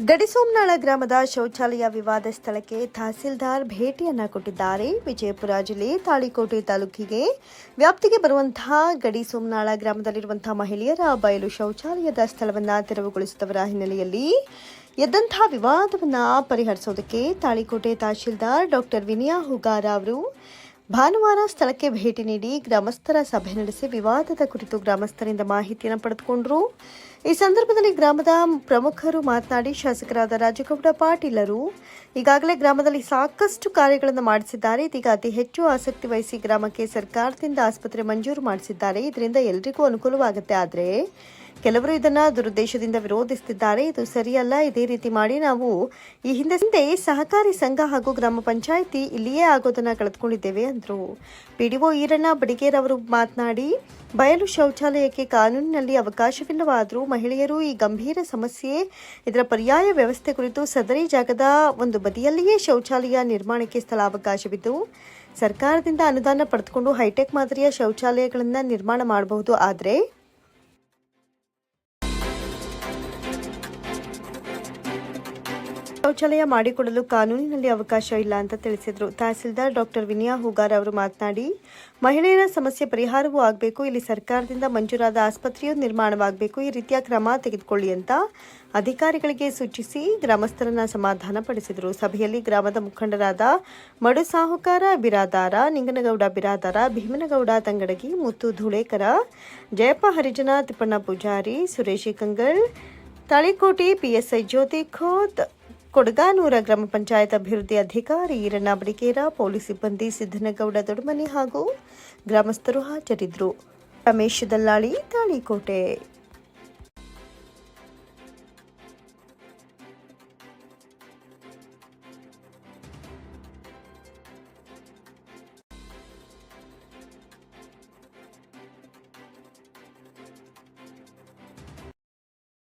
ಗಡಿಸೋಮನಾಳ ಗ್ರಾಮದ ಶೌಚಾಲಯ ವಿವಾದ ಸ್ಥಳಕ್ಕೆ ತಹಸೀಲ್ದಾರ್ ಭೇಟಿಯನ್ನ ಕೊಟ್ಟಿದ್ದಾರೆ. ವಿಜಯಪುರ ಜಿಲ್ಲೆ ತಾಳಿಕೋಟೆ ತಾಲೂಕಿಗೆ ವ್ಯಾಪ್ತಿಗೆ ಬರುವಂತಹ ಗಡಿ ಸೋಮನಾಳ ಗ್ರಾಮದಲ್ಲಿರುವಂತಹ ಮಹಿಳೆಯರ ಬಯಲು ಶೌಚಾಲಯದ ಸ್ಥಳವನ್ನ ತೆರವುಗೊಳಿಸಿದವರ ಹಿನ್ನೆಲೆಯಲ್ಲಿ ಎದ್ದಂತಹ ವಿವಾದವನ್ನ ಪರಿಹರಿಸೋದಕ್ಕೆ ತಾಳಿಕೋಟೆ ತಹಶೀಲ್ದಾರ್ ಡಾಕ್ಟರ್ ವಿನಯಾ ಹುಗಾರ ಅವರು ಭಾನುವಾರ ಸ್ಥಳಕ್ಕೆ ಭೇಟಿ ನೀಡಿ ಗ್ರಾಮಸ್ಥರ ಸಭೆ ನಡೆಸಿ ವಿವಾದದ ಕುರಿತು ಗ್ರಾಮಸ್ಥರಿಂದ ಮಾಹಿತಿಯನ್ನು ಪಡೆದುಕೊಂಡರು. ಈ ಸಂದರ್ಭದಲ್ಲಿ ಗ್ರಾಮದ ಪ್ರಮುಖರು ಮಾತನಾಡಿ ಶಾಸಕರಾದ ರಾಜಗೌಡ ಪಾಟೀಲರು ಈಗಾಗಲೇ ಗ್ರಾಮದಲ್ಲಿ ಸಾಕಷ್ಟು ಕಾರ್ಯಗಳನ್ನು ಮಾಡಿಸಿದ್ದಾರೆ. ಇದೀಗ ಅತಿ ಹೆಚ್ಚು ಆಸಕ್ತಿ ವಹಿಸಿ ಗ್ರಾಮಕ್ಕೆ ಸರ್ಕಾರದಿಂದ ಆಸ್ಪತ್ರೆ ಮಂಜೂರು ಮಾಡಿಸಿದ್ದಾರೆ. ಇದರಿಂದ ಎಲ್ರಿಗೂ ಅನುಕೂಲವಾಗುತ್ತೆ. ಆದರೆ ಕೆಲವರು ಇದನ್ನ ದುರುದ್ದೇಶದಿಂದ ವಿರೋಧಿಸುತ್ತಿದ್ದಾರೆ ಇದು ಸರಿಯಲ್ಲ. ಇದೇ ರೀತಿ ಮಾಡಿ ನಾವು ಈ ಹಿಂದೆ ಹಿಂದೆ ಸಹಕಾರಿ ಸಂಘ ಹಾಗೂ ಗ್ರಾಮ ಪಂಚಾಯಿತಿ ಇಲ್ಲಿಯೇ ಆಗೋದನ್ನ ಕಳೆದುಕೊಂಡಿದ್ದೇವೆ ಅಂದರು. ಪಿಡಿಒ ಈರಣ್ಣ ಬಡಿಗೇರ್ ಅವರು ಮಾತನಾಡಿ, ಬಯಲು ಶೌಚಾಲಯಕ್ಕೆ ಕಾನೂನಿನಲ್ಲಿ ಅವಕಾಶವಿಲ್ಲವಾದರೂ ಮಹಿಳೆಯರು ಈ ಗಂಭೀರ ಸಮಸ್ಯೆ, ಇದರ ಪರ್ಯಾಯ ವ್ಯವಸ್ಥೆ ಕುರಿತು ಸದರಿ ಜಾಗದ ಒಂದು ಬದಿಯಲ್ಲಿಯೇ ಶೌಚಾಲಯ ನಿರ್ಮಾಣಕ್ಕೆ ಸ್ಥಳಾವಕಾಶವಿದ್ದು, ಸರ್ಕಾರದಿಂದ ಅನುದಾನ ಪಡೆದುಕೊಂಡು ಹೈಟೆಕ್ ಮಾದರಿಯ ಶೌಚಾಲಯಗಳನ್ನು ನಿರ್ಮಾಣ ಮಾಡಬಹುದು. ಆದರೆ ಶೌಚಾಲಯ ಮಾಡಿಕೊಡಲು ಕಾನೂನಿನಲ್ಲಿ ಅವಕಾಶ ಇಲ್ಲ ಅಂತ ತಿಳಿಸಿದರು. ತಹಸೀಲ್ದಾರ್ ಡಾಕ್ಟರ್ ವಿನಯಾ ಹೂಗಾರ್ ಅವರು ಮಾತನಾಡಿ, ಮಹಿಳೆಯರ ಸಮಸ್ಯೆ ಪರಿಹಾರವೂ ಆಗಬೇಕು, ಇಲ್ಲಿ ಸರ್ಕಾರದಿಂದ ಮಂಜೂರಾದ ಆಸ್ಪತ್ರೆಯೂ ನಿರ್ಮಾಣವಾಗಬೇಕು, ಈ ರೀತಿಯ ಕ್ರಮ ತೆಗೆದುಕೊಳ್ಳಿ ಅಂತ ಅಧಿಕಾರಿಗಳಿಗೆ ಸೂಚಿಸಿ ಗ್ರಾಮಸ್ಥರನ್ನ ಸಮಾಧಾನ ಪಡಿಸಿದರು ಸಭೆಯಲ್ಲಿ ಗ್ರಾಮದ ಮುಖಂಡರಾದ ಮಡು ಸಾಹುಕಾರ, ಬಿರಾದಾರ, ನಿಂಗನಗೌಡ ಬಿರಾದಾರ, ಭೀಮನಗೌಡ ತಂಗಡಗಿ, ಮುತ್ತು ಧೂಳೇಕರ, ಜಯಪ್ಪ ಹರಿಜನ, ತಿಪ್ಪಣ್ಣ ಪೂಜಾರಿ, ಸುರೇಶಿ ಕಂಗಳ್ ತಾಳಿಕೋಟೆ, ಪಿಎಸ್ಐ ಜ್ಯೋತಿ ಖೋತ್ ಕೊಡಗಾನೂರ ಗ್ರಾಮ ಪಂಚಾಯತ್ ಅಭಿವೃದ್ಧಿ ಅಧಿಕಾರಿ ಈರಣ್ಣ ಬಡಿಕೇರ ಪೊಲೀಸ್ ಸಿಬ್ಬಂದಿ ಸಿದ್ದನಗೌಡ ದೊಡ್ಮನಿ ಹಾಗೂ ಗ್ರಾಮಸ್ಥರು ಹಾಜರಿದ್ದರು. ರಮೇಶ್ ದಲ್ಲಾಳಿ, ತಾಳಿಕೋಟೆ.